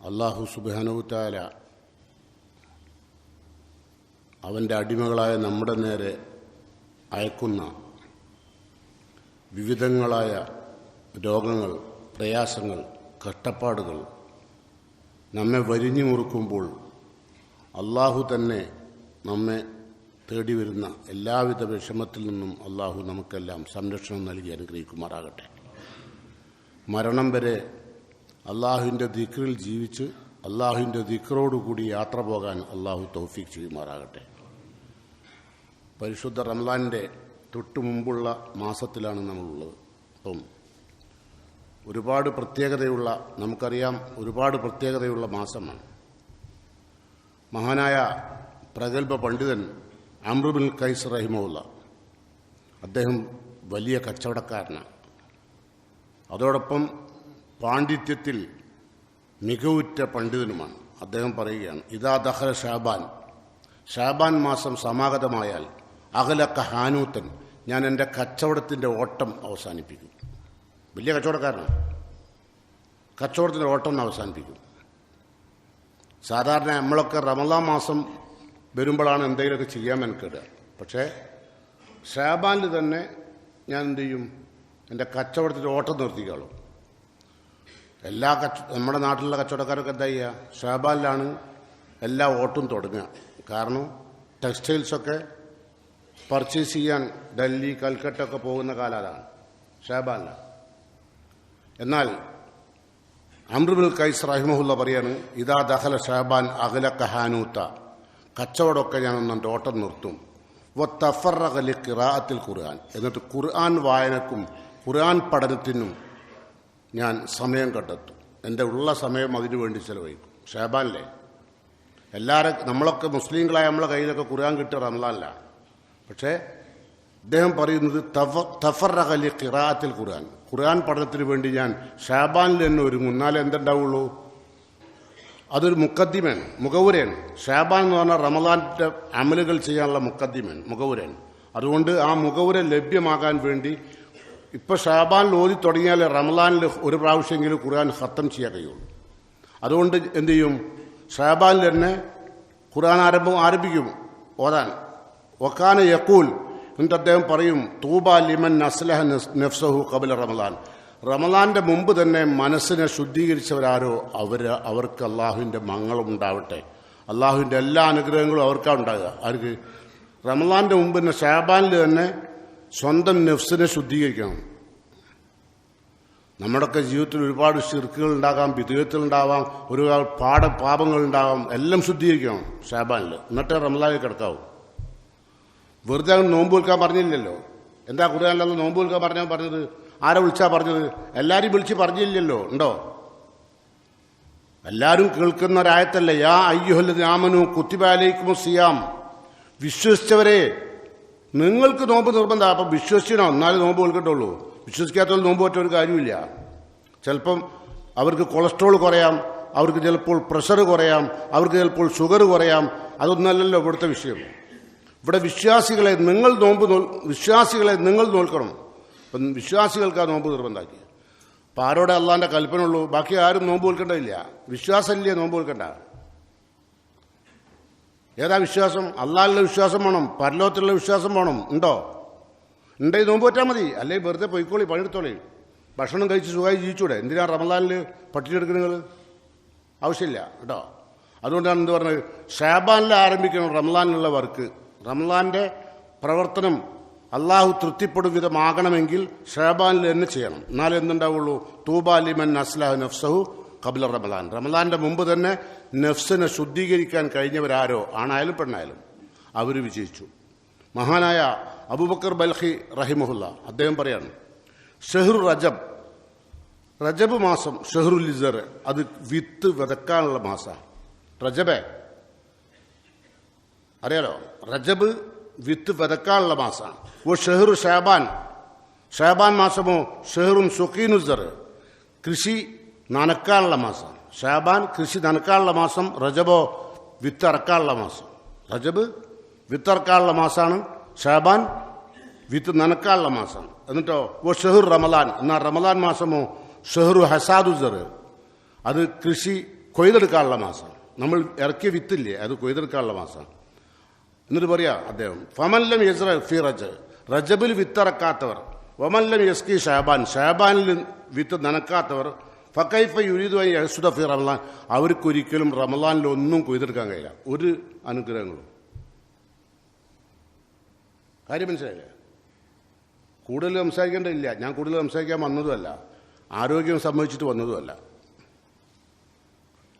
അള്ളാഹു സുബാനുത്താല അവന്റെ അടിമകളായ നമ്മുടെ നേരെ അയക്കുന്ന വിവിധങ്ങളായ രോഗങ്ങൾ പ്രയാസങ്ങൾ കഷ്ടപ്പാടുകൾ നമ്മെ വരിഞ്ഞു മുറുക്കുമ്പോൾ അള്ളാഹു തന്നെ നമ്മെ തേടി വരുന്ന എല്ലാവിധ വിഷമത്തിൽ നിന്നും അള്ളാഹു നമുക്കെല്ലാം സംരക്ഷണം നൽകി അനുഗ്രഹിക്കുമാറാകട്ടെ. മരണം വരെ അള്ളാഹുവിന്റെ ദിക്റിൽ ജീവിച്ച് അള്ളാഹുവിന്റെ ദിക്റോടുകൂടി യാത്ര പോകാൻ അള്ളാഹു തൗഫീഖ് ചെയ്യുമാറാകട്ടെ. പരിശുദ്ധ റംലാന്റെ തൊട്ടു മുമ്പുള്ള മാസത്തിലാണ് നമ്മളുള്ളത്. അപ്പം ഒരുപാട് പ്രത്യേകതയുള്ള നമുക്കറിയാം ഒരുപാട് പ്രത്യേകതയുള്ള മാസമാണ്. മഹാനായ പ്രഗത്ഭ പണ്ഡിതൻ അമ്രുബിൻ കൈസ് റഹിമുള്ള അദ്ദേഹം വലിയ കച്ചവടക്കാരനാണ്. അതോടൊപ്പം പാണ്ഡിത്യത്തിൽ മികവുറ്റ പണ്ഡിതനുമാണ്. അദ്ദേഹം പറയുകയാണ് ഇതാ ദഹല ഷാബാൻ. ഷാബാൻ മാസം സമാഗതമായാൽ അകലക്ക ഹാനൂത്തൻ ഞാൻ എന്റെ കച്ചവടത്തിന്റെ ഓട്ടം അവസാനിപ്പിക്കും. വലിയ കച്ചവടക്കാരനാണ്. കച്ചവടത്തിന്റെ ഓട്ടം അവസാനിപ്പിക്കും. സാധാരണ നമ്മളൊക്കെ റമലാ മാസം വരുമ്പോഴാണ് എന്തെങ്കിലുമൊക്കെ ചെയ്യാൻ മെനക്കെടുക. പക്ഷേ ഷാബാനിൽ തന്നെ ഞാൻ എന്ത് ചെയ്യും? എന്റെ കച്ചവടത്തിന്റെ ഓട്ടം നിർത്തിക്കാളും. എല്ലാ കച്ച നമ്മുടെ നാട്ടിലുള്ള കച്ചവടക്കാരൊക്കെ എന്താ ചെയ്യുക ഷാബാലിലാണ് എല്ലാ ഓട്ടും തുടങ്ങുക. കാരണം ടെക്സ്റ്റൈൽസൊക്കെ പർച്ചേസ് ചെയ്യാൻ ഡൽഹി കൽക്കട്ട ഒക്കെ പോകുന്ന കാലം അതാണ്. ഷാബാലിലാണ് എന്നാൽ അമ്രുബുൽ കൈസ് റഹിമഹുല്ല പറയാണ് ഇതാ ദഹല ഷാബാൻ അഖല കഹാനൂത്ത. കച്ചവടമൊക്കെ ഞാൻ ഒന്നും ഓട്ടം നിർത്തും. വ തഫറകലി ഖിറാഅത്തിൽ ഖുർആൻ. എന്നിട്ട് ഖുർആൻ വായനക്കും ഖുർആൻ പഠനത്തിനും ഞാൻ സമയം കണ്ടെത്തും. എന്റെ ഉള്ള സമയം അതിനു വേണ്ടി ചെലവഴിക്കും. ഷേബാനിലെ എല്ലാവരും നമ്മളൊക്കെ മുസ്ലിങ്ങളായ നമ്മളെ കയ്യിലൊക്കെ ഖുർആൻ കിട്ടിയ റംലാനില്ല പക്ഷേ അദ്ദേഹം പറയുന്നത് തഫറകലി ഖിറാത്തിൽ ഖുർആൻ. ഖുർആൻ പഠനത്തിന് വേണ്ടി ഞാൻ ഷാബാനിൽ തന്നെ ഒരുങ്ങും. എന്നാലേ എന്തുണ്ടാവുള്ളൂ? അതൊരു മുക്കദ്ദിമയാണ് മുഖവുരയാണ് ഷാബാൻ എന്ന് പറഞ്ഞാൽ റമദാന്റെ അമലുകൾ ചെയ്യാനുള്ള മുക്കദ്ദിമയാണ് മുഖവുരയാണ് അതുകൊണ്ട് ആ മുഖവുര ലഭ്യമാകാൻ വേണ്ടി ഇപ്പൊ ഷാബാൻ ഓതി തുടങ്ങിയാൽ റമലാനിൽ ഒരു പ്രാവശ്യമെങ്കിലും ഖുർആൻ ഖത്തം ചെയ്യാൻ കഴിയുള്ളൂ. അതുകൊണ്ട് എന്തു ചെയ്യും? ഷാബാനിൽ തന്നെ ഖുർആൻ ആരംഭം ആരംഭിക്കും ഓതാൻ. ഒക്കാന യക്കൂൽ എന്നിട്ട് അദ്ദേഹം പറയും തൂബ ലിമൻ അസ്ലഹ നഫ്സഹു കബല റമലാൻ. റമലാന്റെ മുമ്പ് തന്നെ മനസ്സിനെ ശുദ്ധീകരിച്ചവരാരോ അവർ അവർക്ക് അള്ളാഹുവിന്റെ മംഗളം ഉണ്ടാവട്ടെ. അള്ളാഹുവിന്റെ എല്ലാ അനുഗ്രഹങ്ങളും അവർക്കാണ് ഉണ്ടാകുക അവർക്ക് റമലാന്റെ മുമ്പ് തന്നെ ഷാബാനിൽ തന്നെ സ്വന്തം നെഫ്സിനെ ശുദ്ധീകരിക്കണം. നമ്മുടെയൊക്കെ ജീവിതത്തിൽ ഒരുപാട് ഷിർക്കുകൾ ഉണ്ടാകാം വിധേയത്തിൽ ഉണ്ടാവാം ഒരുപാട് പാട പാപങ്ങൾ ഉണ്ടാകാം എല്ലാം ശുദ്ധീകരിക്കണം ഷാബാനിൽ എന്നിട്ടേ റമദാനിൽ കിടക്കാവും. വെറുതെ അങ്ങ് നോമ്പ് വിൽക്കാൻ പറഞ്ഞില്ലല്ലോ. എന്താ കുറയാനുള്ളത് നോമ്പ് വിൽക്കാൻ പറഞ്ഞാൽ പറഞ്ഞത്? ആരെ വിളിച്ചാ പറഞ്ഞത്? എല്ലാരും വിളിച്ച് പറഞ്ഞില്ലല്ലോ. ഉണ്ടോ? എല്ലാവരും കേൾക്കുന്ന ഒരായത്തല്ലേ യാ അയ്യുഹല്ലത് ആമനു കുത്തിബാലേക്കും സിയാം വിശ്വസിച്ചവരെ നിങ്ങൾക്ക് നോമ്പ് നിർബന്ധം. അപ്പം വിശ്വസിക്കണം എന്നാലേ നോമ്പ് കൊടുക്കട്ടുള്ളൂ വിശ്വസിക്കാത്തവർ നോമ്പ് പറ്റ ഒരു കാര്യമില്ല ചിലപ്പം അവർക്ക് കൊളസ്ട്രോൾ കുറയാം അവർക്ക് ചിലപ്പോൾ പ്രഷർ കുറയാം അവർക്ക് ചിലപ്പോൾ ഷുഗർ കുറയാം. അതൊന്നല്ലല്ലോ ഇവിടുത്തെ വിഷയം. ഇവിടെ വിശ്വാസികളെ നിങ്ങൾ നോമ്പ് വിശ്വാസികളെ നിങ്ങൾ നോൽക്കണം. അപ്പം വിശ്വാസികൾക്ക് ആ നോമ്പ് നിർബന്ധമാക്കി. അപ്പം ആരോടെ അള്ളാന്റെ കൽപ്പന ഉള്ളൂ ബാക്കി ആരും നോമ്പ് കൊടുക്കേണ്ടതില്ല വിശ്വാസമില്ലേ നോമ്പ് വിൽക്കണ്ട ഏതാ വിശ്വാസം? അള്ളാഹിലുള്ള വിശ്വാസം വേണം. പരലോകത്തിലുള്ള വിശ്വാസം വേണം. ഉണ്ടോ? ഉണ്ടെങ്കിൽ നോമ്പ് പറ്റാൽ മതി. അല്ലെങ്കിൽ വെറുതെ പൊയ്ക്കോളി പണിയെടുത്തോളി. ഭക്ഷണം കഴിച്ച് സുഖമായി ജീവിച്ചൂടെ? എന്തിനാ റമദാനിൽ പട്ടിണിയെടുക്കുന്നത് ആവശ്യമില്ല കേട്ടോ. അതുകൊണ്ടാണ് എന്ത് പറഞ്ഞത്? ഷാബാനിൽ ആരംഭിക്കണം റംലാനിലുള്ള വർക്ക്. റംലാന്റെ പ്രവർത്തനം അള്ളാഹു തൃപ്തിപ്പെടും വിധമാകണമെങ്കിൽ ഷാബാനിൽ തന്നെ ചെയ്യണം. എന്നാലേ എന്തുണ്ടാവുള്ളൂ? തൂബാലിമൻ അസ്ലാഹു നഫ്സഹു കബില റമലാൻ റമലാന്റെ മുമ്പ് തന്നെ നഫ്സിനെ ശുദ്ധീകരിക്കാൻ കഴിഞ്ഞവരാരോ ആണായാലും പെണ്ണായാലും അവർ വിജയിച്ചു. മഹാനായ അബൂബക്കർ ബൽഹി റഹിമഹുല്ല അദ്ദേഹം പറയാണ് ഷെഹ്റു റജബ് റജബ് മാസം ഷെഹ്റുൽ ഇസർ അത് വിത്ത് വിതക്കാനുള്ള മാസമാണ് റജബേ അറിയാലോ? റജബ് വിത്ത് വിതക്കാനുള്ള മാസമാണ് ഓ ഷെഹ്റു ഷാബാൻ. ഷാബാൻ മാസമോ ഷെഹ്റും സുഖീനുസർ. കൃഷി നനക്കാനുള്ള മാസം. ഷാബാൻ കൃഷി നനക്കാനുള്ള മാസം റജബോ വിത്തിറക്കാനുള്ള മാസം. റജബ് വിത്തിറക്കാനുള്ള മാസമാണ് ഷാബാൻ വിത്ത് നനക്കാനുള്ള മാസം. എന്നിട്ടോ ഓ ഷെഹുർ റമലാൻ എന്നാൽ റമലാൻ മാസമോ? ഷെഹ്റു ഹസാദുസർ അത് കൃഷി കൊയ്തെടുക്കാനുള്ള മാസം. നമ്മൾ ഇറക്കിയ വിത്തില്ലേ അത് കൊയ്തെടുക്കാനുള്ള മാസം. എന്നിട്ട് പറയാ അദ്ദേഹം ഫമല്ലം യസ്ര ഫി റജ്. റജബിൽ വിത്തിറക്കാത്തവർ. വമല്ലം യസ്കി ഷാബാൻ. ഷാബാനിൽ വിത്ത് നനക്കാത്തവർ ഫക്കൈഫ യുരീദുമായി യഹസുദ ഫി റമലാൻ അവർക്കൊരിക്കലും റമലാനിൽ ഒന്നും കൊയ്തെടുക്കാൻ കഴിയില്ല. ഒരു അനുഗ്രഹങ്ങളും. കാര്യം മനസ്സിലായില്ലേ? കൂടുതൽ സംസാരിക്കേണ്ടതില്ല. ഞാൻ കൂടുതൽ സംസാരിക്കാൻ വന്നതുമല്ല. ആരോഗ്യം സംബന്ധിച്ചിട്ട് വന്നതുമല്ല.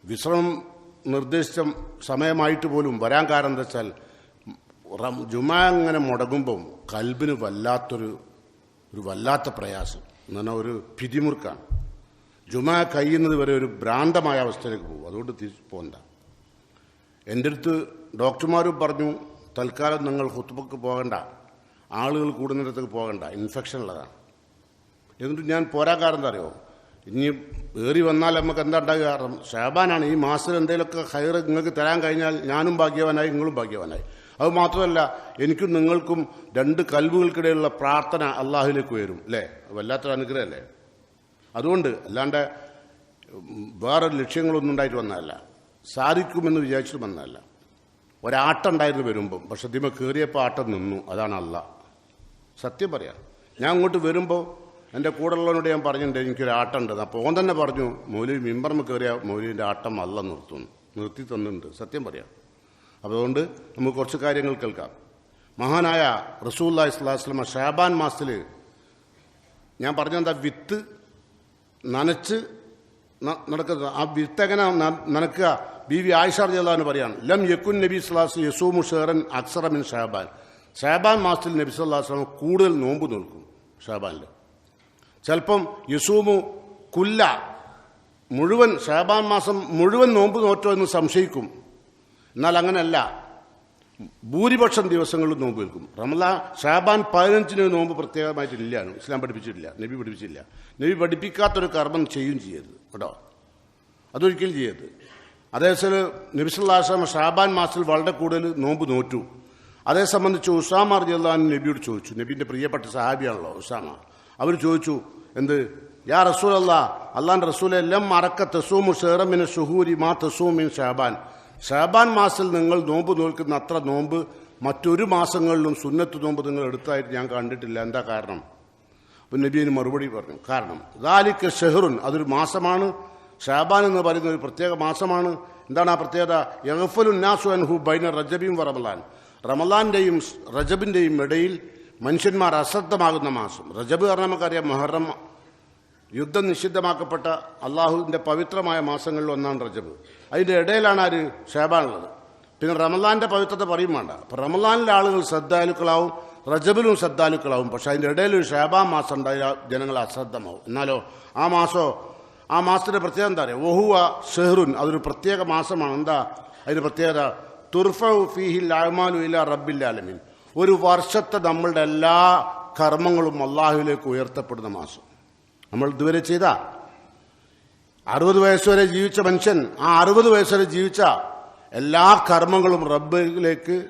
വിശ്രമം നിർദ്ദേശിച്ച സമയമായിട്ട് പോലും വരാൻ കാരണം എന്താ വെച്ചാൽ ജുമാ അങ്ങനെ മുടങ്ങുമ്പം കൽബിന് വല്ലാത്തൊരു ഒരു വല്ലാത്ത പ്രയാസം എന്ന് പറഞ്ഞാൽ ഒരു പിരിമുറുക്കാണ്. ജുമാ കഴിയുന്നത് വരെ ഒരു ഭ്രാന്തമായ അവസ്ഥയിലേക്ക് പോകും. അതുകൊണ്ട് തിരിച്ചു പോകണ്ട. എന്റെ അടുത്ത് ഡോക്ടർമാരും പറഞ്ഞു തൽക്കാലം നിങ്ങൾ ഹുത്തുബക്ക് പോകണ്ട. ആളുകൾ കൂടുന്നിടത്തേക്ക് പോകണ്ട. ഇൻഫെക്ഷൻ ഉള്ളതാണ്. എന്നിട്ട് ഞാൻ പോരാ കാരണം അറിയോ? ഇനി ഏറി വന്നാൽ നമുക്ക് എന്താ ഉണ്ടാകുക കാരണം ഷാബാനാണ് ഈ മാസത്തിൽ എന്തെങ്കിലുമൊക്കെ ഹയർ നിങ്ങൾക്ക് തരാൻ കഴിഞ്ഞാൽ ഞാനും ഭാഗ്യവാനായി നിങ്ങളും ഭാഗ്യവാനായി. അത് മാത്രമല്ല എനിക്കും നിങ്ങൾക്കും രണ്ട് കൽവുകൾക്കിടയിലുള്ള പ്രാർത്ഥന അള്ളാഹുലേക്ക് ഉയരും അല്ലേ? വല്ലാത്തൊരു അനുഗ്രഹമല്ലേ? അതുകൊണ്ട് അല്ലാണ്ട് വേറെ ലക്ഷ്യങ്ങളൊന്നും ഉണ്ടായിട്ട് വന്നതല്ല. സാധിക്കുമെന്ന് വിചാരിച്ചിട്ട് വന്നതല്ല. ഒരാട്ടുണ്ടായിരുന്നു വരുമ്പം. പക്ഷെ ദിമ കയറിയപ്പോൾ ആട്ടം നിന്നു. അതാണ് അല്ല. സത്യം പറയാം. ഞാൻ അങ്ങോട്ട് വരുമ്പോൾ എന്റെ കൂടെയുള്ളവനോട് ഞാൻ പറഞ്ഞിട്ടുണ്ട് എനിക്കൊരു ആട്ടം ഉണ്ട്. അപ്പോൾ ഓൻ തന്നെ പറഞ്ഞു മൗലി മിമ്പർമ്മ കയറിയ മൗലിന്റെ ആട്ടം അല്ല നിർത്തുന്നു നിർത്തി തന്നിട്ടുണ്ട്. സത്യം പറയാം. അതുകൊണ്ട് നമുക്ക് കുറച്ച് കാര്യങ്ങൾ കേൾക്കാം. മഹാനായ റസൂല്ലാ ഇസ്ലാസ്ലമ ഷാബാൻ മാസത്തിൽ ഞാൻ പറഞ്ഞെന്താ വിത്ത് നനച്ച് നടക്കുന്നത്. ആ വിത്തകന നനക്കുക. ബി വി ആയിഷാർ റളിയല്ലാഹു പറയാണ് ലം യക്കുൻ നബി സ്വലാസ് യസൂമു ഷേറൻ അക്സറമിൻ ഷാബാൻ. ഷാബാൻ മാസത്തിൽ നബി സ്വല്ലാ വസല്ലം കൂടുതൽ നോമ്പ് നിൽക്കും ഷാബാനിൽ ചിലപ്പം യസൂമു കുല്ല മുഴുവൻ ഷാബാൻ മാസം മുഴുവൻ നോമ്പ് നോറ്റോ എന്ന് സംശയിക്കും. എന്നാൽ അങ്ങനെയല്ല ഭൂരിപക്ഷം ദിവസങ്ങളിൽ നോമ്പ് നിൽക്കും റമല ഷാബാൻ പതിനഞ്ചിന് നോമ്പ് പ്രത്യേകമായിട്ടില്ലാണ് ഇസ്ലാം പഠിപ്പിച്ചിട്ടില്ല. നബി പഠിപ്പിച്ചില്ല. നബി പഠിപ്പിക്കാത്തൊരു കർമ്മം ചെയ്യും ചെയ്യരുത്. കേട്ടോ? അതൊരിക്കലും ചെയ്യരുത്. അതേസമയം നബിസുല്ലാസ്ലാം ഷാബാൻ മാസത്തിൽ വളരെ കൂടുതൽ നോമ്പ് നോറ്റു. അതേ സംബന്ധിച്ച് ഉസാമ റളിയല്ലാഹു നബിയോട് ചോദിച്ചു. നബിന്റെ പ്രിയപ്പെട്ട സഹാബിയാണല്ലോ ഉസാമ. അവർ ചോദിച്ചു എന്ത്? യാ റസൂൽ അല്ലാ അള്ളാൻ റസൂൽ എല്ലാം മറക്ക തസൂമു ഷേറമിന് ഷുഹൂരി മാ തസൂമിൻ ഷാബാൻ. ഷാബാൻ മാസത്തിൽ നിങ്ങൾ നോമ്പ് നോൽക്കുന്ന അത്ര നോമ്പ് മറ്റൊരു മാസങ്ങളിലും സുന്നത്ത് നോമ്പ് നിങ്ങൾ എടുത്തായിട്ട് ഞാൻ കണ്ടിട്ടില്ല. എന്താ കാരണം? അപ്പം നബീന് മറുപടി പറഞ്ഞു. കാരണം ദാലിക്ക് ഷെഹറുൻ അതൊരു മാസമാണ്. ഷാബാൻ എന്ന് പറയുന്ന ഒരു പ്രത്യേക മാസമാണ്. എന്താണ് ആ പ്രത്യേകത? യഹഫലു നാസു അൻഹു ബൈന റജബിയും റമലാൻ. റമലാന്റെയും റജബിന്റെയും ഇടയിൽ മനുഷ്യന്മാർ അശ്രദ്ധമാകുന്ന മാസം. റജബ് കാരണം നമുക്കറിയാം മൊഹറം യുദ്ധം നിഷിദ്ധമാക്കപ്പെട്ട അള്ളാഹുവിന്റെ പവിത്രമായ മാസങ്ങളിൽ ഒന്നാണ് റജബ്. അതിന്റെ ഇടയിലാണ് ആര്? ഷേബാനുള്ളത് പിന്നെ റമലാന്റെ പവിത്രത പറയും വേണ്ട. അപ്പം റമലാനിലെ ആളുകൾ ശ്രദ്ധാലുക്കളാവും റജബിലും ശ്രദ്ധാലുക്കളാവും. പക്ഷെ അതിന്റെ ഇടയിൽ ഒരു ഷേബാ മാസം ഉണ്ടായ ജനങ്ങൾ അശ്രദ്ധമാവും. എന്നാലോ ആ മാസോ ആ മാസത്തിന്റെ പ്രത്യേകത എന്താ പറയുക ഒഹുവ ഷെഹ്റുൻ അതൊരു പ്രത്യേക മാസമാണ്. എന്താ? അതിന്റെ പ്രത്യേകത തുർഫു ഫീഹിൽ അഹ്മാലു ഇല്ല റബ്ബില്ലാലമീൻ ഒരു വർഷത്തെ നമ്മളുടെ എല്ലാ കർമ്മങ്ങളും അള്ളാഹുവിലേക്ക് ഉയർത്തപ്പെടുന്ന മാസം. നമ്മൾ ഇതുവരെ ചെയ്ത? അറുപത് വയസ്സുവരെ ജീവിച്ച മനുഷ്യൻ ആ അറുപത് വയസ്സുവരെ ജീവിച്ച എല്ലാ കർമ്മങ്ങളും റബ്ബിലേക്ക്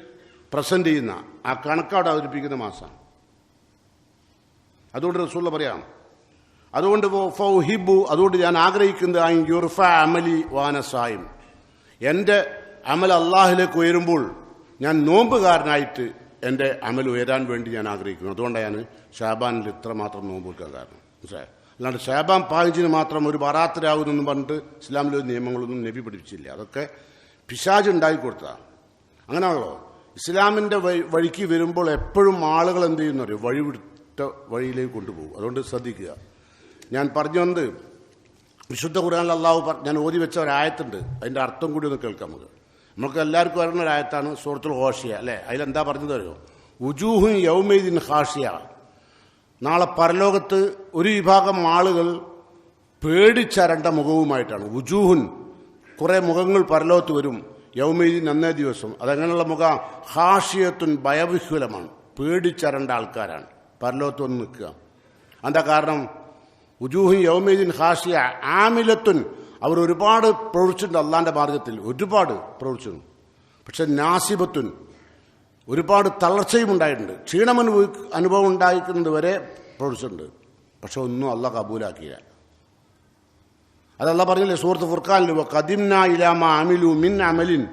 പ്രസന്റ് ചെയ്യുന്ന ആ കണക്കവിടെ അവതരിപ്പിക്കുന്ന മാസമാണ് അതുകൊണ്ട് റസൂള്ള പറയാം അതുകൊണ്ട് ഫൗഹിബു അതുകൊണ്ട് ഞാൻ ആഗ്രഹിക്കുന്നത് ആ യുർഫ അമലി വാനസായും എന്റെ അമൽ അള്ളാഹിലേക്ക് ഉയരുമ്പോൾ ഞാൻ നോമ്പുകാരനായിട്ട് എന്റെ അമൽ ഉയരാൻ വേണ്ടി ഞാൻ ആഗ്രഹിക്കുന്നു. അതുകൊണ്ടാണ് ഞാൻ ഷാബാനിൽ ഇത്രമാത്രം നോമ്പ് വെക്കാൻ കാരണം. മനസ്സിലായോ? അല്ലാണ്ട് ഷാബാൻ പാഞ്ചിന് മാത്രം ഒരു ബറാത്തരാകുന്നെന്ന് പറഞ്ഞിട്ട് ഇസ്ലാമിലെ നിയമങ്ങളൊന്നും നബി പഠിപ്പിച്ചില്ല. അതൊക്കെ പിശാജ് ഉണ്ടാക്കി കൊടുത്തതാണ് അങ്ങനെയാണല്ലോ. ഇസ്ലാമിന്റെ വഴി വഴിക്ക് വരുമ്പോൾ എപ്പോഴും ആളുകൾ എന്ത് ചെയ്യുന്ന അറിയോ? വഴിവിട്ട വഴിയിലേക്ക് കൊണ്ടുപോകും. അതുകൊണ്ട് ശ്രദ്ധിക്കുക. ഞാൻ പറഞ്ഞു വന്നത് വിശുദ്ധ ഖുർആാനിൽ അള്ളാഹു ഞാൻ ഓതി വെച്ച ഒരായത്തുണ്ട്. അതിന്റെ അർത്ഥം കൂടി ഒന്ന് കേൾക്കാം നമുക്ക് നമുക്ക് എല്ലാവർക്കും അറിയുന്ന ഒരു ആയത്താണ് സൂറത്തുൽ ഹോഷിയ അല്ലേ? അതിലെന്താ പറഞ്ഞത് അറിയോ? ഉജൂഹും യൗമീദിൻ ഹാഷിയ നാളെ പരലോകത്ത് ഒരു വിഭാഗം ആളുകൾ പേടിച്ചരണ്ട മുഖവുമായിട്ടാണ്. ഉജൂഹുൻ കുറെ മുഖങ്ങൾ പരലോകത്ത് വരും. യൗമീദിൻ നന്നേ ദിവസം. അതങ്ങനെയുള്ള മുഖ ഹാഷിയത്തുൻ ഭയവിഹുലമാണ് പേടിച്ചരണ്ട ആൾക്കാരാണ്. പരലോകത്ത് വന്ന് നിൽക്കുക. എന്താ കാരണം? ഉജൂഹുൻ യൗമീദിൻ ഹാഷിയ ആമിലത്തുൻ. അവർ ഒരുപാട് പ്രവർത്തിച്ചിട്ടുണ്ട് അള്ളാന്റെ മാർഗത്തിൽ. ഒരുപാട് പ്രവർത്തിച്ചിട്ടുണ്ട് പക്ഷെ നാസിബത്തുൻ ഒരുപാട് തളർച്ചയും ഉണ്ടായിട്ടുണ്ട്. ക്ഷീണമനുഭവ അനുഭവം ഉണ്ടായിരിക്കുന്നത് വരെ പ്രവർത്തിച്ചിട്ടുണ്ട് പക്ഷെ ഒന്നും അല്ല കബൂലാക്കിയില്ല. അതല്ല പറഞ്ഞില്ലേ സുഹൃത്ത് ഫുർഖാനിൽ കദിംന ഇലാമ അമിലു മിൻ അമലിൻ.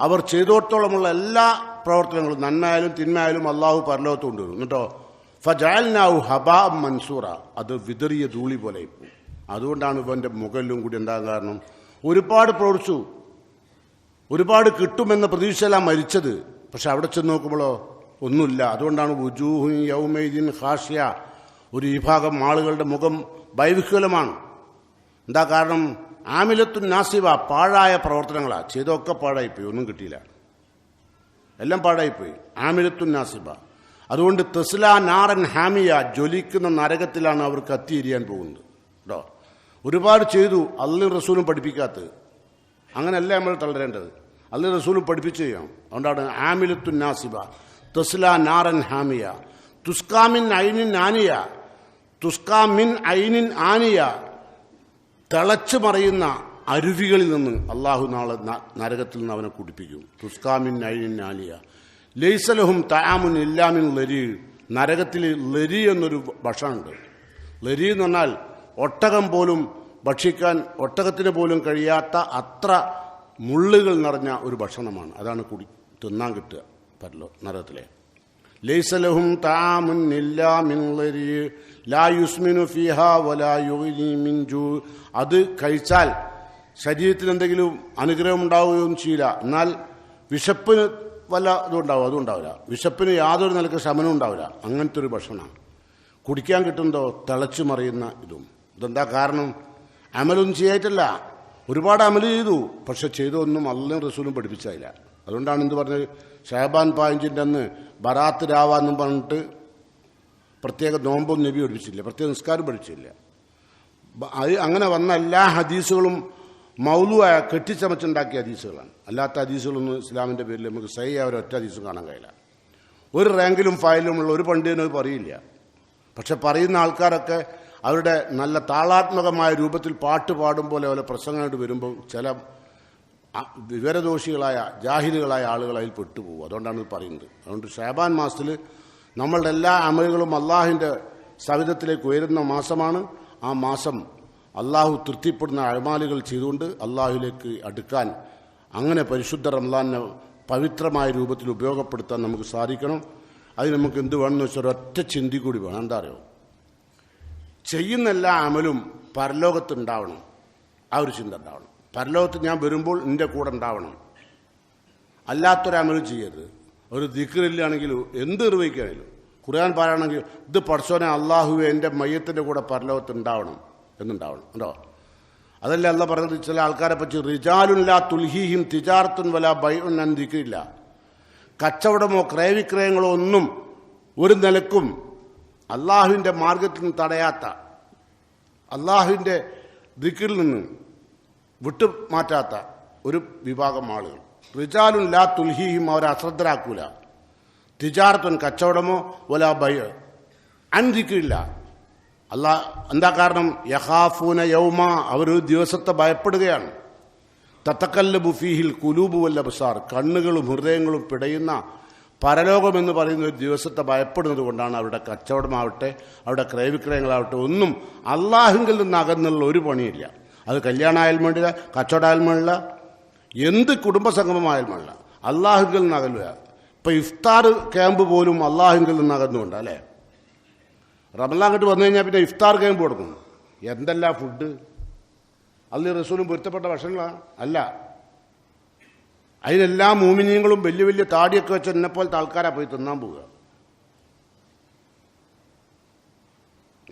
അവർ ചെയ്തോട്ടോളമുള്ള എല്ലാ പ്രവർത്തനങ്ങളും നന്മയായാലും തിന്മയായാലും അള്ളാഹു പരലോകത്ത് കൊണ്ടുവരും. എന്നിട്ടോ ഫജാൽനാഹു ഹബാ മൻസൂറ. അത് വിതറിയ ധൂളി പോലെ. ഇപ്പോൾ അതുകൊണ്ടാണ് ഇവന്റെ മുകളിലും കൂടി ഉണ്ടാകാൻ കാരണം? ഒരുപാട് പ്രവർത്തിച്ചു ഒരുപാട് കിട്ടുമെന്ന പ്രതീക്ഷയിലാണ് മരിച്ചത്. പക്ഷെ അവിടെ ചെന്ന് നോക്കുമ്പോഴോ ഒന്നുമില്ല. അതുകൊണ്ടാണ് വുജൂഹു യൗമൈദിൻ ഹാഷ്യ ഒരു വിഭാഗം ആളുകളുടെ മുഖം വൈവിഹ്വലമാണ് എന്താ കാരണം? ആമിലത്തും നാസിബ പാഴായ പ്രവർത്തനങ്ങളാണ് ചെയ്തൊക്കെ പാഴായിപ്പോയി. ഒന്നും കിട്ടിയില്ല. എല്ലാം പാഴായിപ്പോയി. ആമിലത്തും നാസിബ. അതുകൊണ്ട് തെസ്ല നാറൻ ഹാമിയ ജ്വലിക്കുന്ന നരകത്തിലാണ് അവർ കത്തിയിരിയാൻ പോകുന്നത്. കേട്ടോ? ഒരുപാട് ചെയ്തു. അല്ലും റസൂലും പഠിപ്പിക്കാത്തത്. അങ്ങനെയല്ല നമ്മൾ തളരേണ്ടത്. അല്ലും റസൂൽ പഠിപ്പിച്ചു ചെയ്യാം അതുകൊണ്ടാണ് ആമിലത്തു നാസിബ. തസ്ല നാറൻ ഹാമിയ. തുസ്കാമിൻ ഐനിൻ ആനിയ. തുസ്കാമിൻ ഐനിൻ ആനിയ. തിളച്ചു മറയുന്ന അരുവികളിൽ നിന്ന് അള്ളാഹു നാളെ നരകത്തിൽ നിന്ന് അവനെ കുടിപ്പിക്കും. തുസ്കാമിൻ ഐനിൻ ആനിയ. ലൈസലഹും തയാമുൻ ഇല്ലാമിൻ ലരി. നരകത്തിൽ ലരി എന്നൊരു ഭക്ഷണമുണ്ട്. ലരി എന്ന് പറഞ്ഞാൽ ഒട്ടകം പോലും ഭക്ഷിക്കാൻ ഒട്ടകത്തിന് പോലും കഴിയാത്ത അത്ര മുള്ളുകൾ നിറഞ്ഞ ഒരു ഭക്ഷണമാണ്. അതാണ് കുടി തിന്നാൻ കിട്ടുക പരലോ നരകത്തിലെ. ലൈസലഹും അത് കഴിച്ചാൽ ശരീരത്തിന് എന്തെങ്കിലും അനുഗ്രഹം ഉണ്ടാവുകയും ചെയ്യില്ല. എന്നാൽ വിശപ്പിന് വല്ല ഇതും ഉണ്ടാവും അതും ഉണ്ടാവില്ല. വിശപ്പിന് യാതൊരു നിലയ്ക്ക് ശമനം ഉണ്ടാവില്ല. അങ്ങനത്തെ ഒരു ഭക്ഷണമാണ്. കുടിക്കാൻ കിട്ടുന്നതോ തിളച്ചു മറിയുന്ന ഇതും. ഇതെന്താ കാരണം? അമലൊന്നും ചെയ്യായിട്ടല്ല. ഒരുപാട് അമൽ ചെയ്തു. പക്ഷെ ചെയ്തൊന്നും അല്ലും റസൂലും പഠിപ്പിച്ചതില്ല അതുകൊണ്ടാണ് എന്ത് പറഞ്ഞത്? ഷഹബാൻ പായഞ്ചിന്റെ അന്ന് ബറാത്ത് രാവാന്നും പറഞ്ഞിട്ട് പ്രത്യേക നോമ്പും നബി പഠിപ്പിച്ചില്ല. പ്രത്യേക നിസ്കാരം പഠിച്ചില്ല. അങ്ങനെ വന്ന എല്ലാ ഹദീസുകളും മൗലുവായ കെട്ടിച്ചമച്ചുണ്ടാക്കിയ ഹദീസുകളാണ്. അല്ലാത്ത ഹദീസുകളൊന്നും ഇസ്ലാമിന്റെ പേരിൽ നമുക്ക് സൈ ഒരു ഒറ്റ ഹദീസും കാണാൻ കഴിയില്ല. ഒരു റാങ്കിലും ഫയലുമുള്ള ഒരു പണ്ഡിതനും അത് പറയില്ല. പക്ഷെ പറയുന്ന ആൾക്കാരൊക്കെ അവരുടെ നല്ല താളാത്മകമായ രൂപത്തിൽ പാട്ട് പാടും പോലെ പോലെ പ്രസംഗമായിട്ട് വരുമ്പോൾ ചില വിവരദോഷികളായ ജാഹിലുകളായ ആളുകൾ അതിൽ പെട്ടുപോകും. അതുകൊണ്ടാണ് ഇത് പറയുന്നത്. അതുകൊണ്ട് ഷാബാൻ മാസത്തിൽ നമ്മളുടെ എല്ലാ അമലുകളും അള്ളാഹിന്റെ സവിധത്തിലേക്ക് ഉയരുന്ന മാസമാണ്. ആ മാസം അള്ളാഹു തൃപ്തിപ്പെടുന്ന അഴമാലുകൾ ചെയ്തുകൊണ്ട് അള്ളാഹുലേക്ക് അടുക്കാൻ അങ്ങനെ പരിശുദ്ധ റംലാനെ പവിത്രമായ രൂപത്തിൽ ഉപയോഗപ്പെടുത്താൻ നമുക്ക് സാധിക്കണം. അതിന് നമുക്ക് എന്ത് വേണമെന്ന് വെച്ചാൽ ഒറ്റ ചിന്തി കൂടി വേണം. എന്താ അറിയോ? ചെയ്യുന്ന എല്ലാ അമലും പരലോകത്ത് ഉണ്ടാവണം ആ ഒരു ചിന്ത ഉണ്ടാവണം. പരലോകത്ത് ഞാൻ വരുമ്പോൾ നിന്റെ കൂടെ ഉണ്ടാവണം. അല്ലാത്തൊരമലും ചെയ്യരുത്. ഒരു ദിക്കറില്ലാണെങ്കിലും എന്ത് നിർവഹിക്കുകയാണെങ്കിലും ഖുർആൻ പാരാണെങ്കിൽ ഇത് പഠിച്ചോനെ അള്ളാഹുവെ എന്റെ മയ്യത്തിന്റെ കൂടെ പരലോകത്ത് ഉണ്ടാവണം എന്നുണ്ടാവണം. ഉണ്ടോ? അതല്ല അല്ല പറഞ്ഞത്? ചില ആൾക്കാരെ പറ്റി റിജാലുല്ല തുൽഹീഹിം തിജാർത്തുൻ വല ബൈഉൻ അൻ ദിക്രില്ല. കച്ചവടമോ ക്രയവിക്രയങ്ങളോ ഒന്നും ഒരു നിലക്കും അള്ളാഹുവിന്റെ മാർഗത്തിൽ നിന്ന് തടയാത്ത അള്ളാഹുവിന്റെ ദിക്കിൽ നിന്ന് വിട്ടു മാറ്റാത്ത ഒരു വിഭാഗം ആളുകൾ. റിജാലുൻ ലാ തുൽഹിയും അവരെ അശ്രദ്ധരാക്കൂല. തിജാറത്തുൻ കച്ചവടമോ ഒല ബയ അൻതിക്കില്ല അല്ലാ എന്താ കാരണം? യഹാഫൂന യൗമ അവർ ഒരു ദിവസത്തെ ഭയപ്പെടുകയാണ്. തത്തക്കല്ല ബുഫീഹിൽ കുലൂബ് വല്ല ബസാർ കണ്ണുകളും ഹൃദയങ്ങളും പിടയുന്ന പരലോകം എന്ന് പറയുന്ന ഒരു ദിവസത്തെ ഭയപ്പെടുന്നത് കൊണ്ടാണ് അവരുടെ കച്ചവടമാവട്ടെ അവരുടെ ക്രയവിക്രയങ്ങളാവട്ടെ ഒന്നും അള്ളാഹുങ്കിൽ നിന്ന് അകന്നുള്ള ഒരു പണിയില്ല. അത് കല്യാണമായാലും വേണ്ടില്ല കച്ചവടമായാലും വേണ്ടില്ല എന്ത് കുടുംബസംഗമമായാലും വേണ്ടില്ല. അള്ളാഹുങ്കിൽ നിന്ന് അകലുക. ഇപ്പം ഇഫ്താർ ക്യാമ്പ് പോലും അള്ളാഹുങ്കിൽ നിന്ന് അകന്നുകൊണ്ട് അല്ലേ? റമലാൻ അങ്ങോട്ട് വന്നു കഴിഞ്ഞാൽ പിന്നെ ഇഫ്താർ ക്യാമ്പ് കൊടുക്കുന്നു എന്തെല്ലാം ഫുഡ് അല്ല റസൂലും പൊരുത്തപ്പെട്ട ഭക്ഷണങ്ങളാണ് അല്ല. അതിനെല്ലാ മൂമിനിയങ്ങളും വലിയ വലിയ താടിയൊക്കെ വെച്ച് എന്നെ പോലത്തെ ആൾക്കാരാ പോയി തിന്നാൻ പോവുക.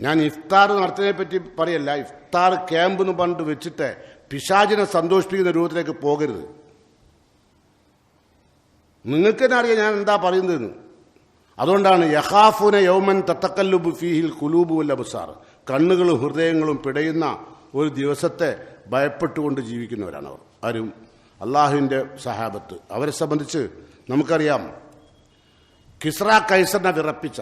ഞാൻ ഇഫ്താർ നടത്തിയതിനെ പറ്റി പറയല്ല ഇഫ്താർ ക്യാമ്പ് എന്ന് പറഞ്ഞിട്ട് വെച്ചിട്ട് പിശാചിനെ സന്തോഷിപ്പിക്കുന്ന രൂപത്തിലേക്ക് പോകരുത്. നിങ്ങൾക്ക് തന്നെ അറിയാം ഞാൻ എന്താ പറയുന്നതെന്ന്. അതുകൊണ്ടാണ് യഹാഫുന യൗമൻ തത്തക്കല്ലുബ് ഫീഹിൽ കുലൂബു വല്ല ബസാർ കണ്ണുകളും ഹൃദയങ്ങളും പിടയുന്ന ഒരു ദിവസത്തെ ഭയപ്പെട്ടുകൊണ്ട് ജീവിക്കുന്നവരാണ് അവർ. ആരും അള്ളാഹുവിന്റെ സഹാബത്ത്. അവരെ സംബന്ധിച്ച് നമുക്കറിയാം കിസ്ര കൈസറിനെ വിറപ്പിച്ച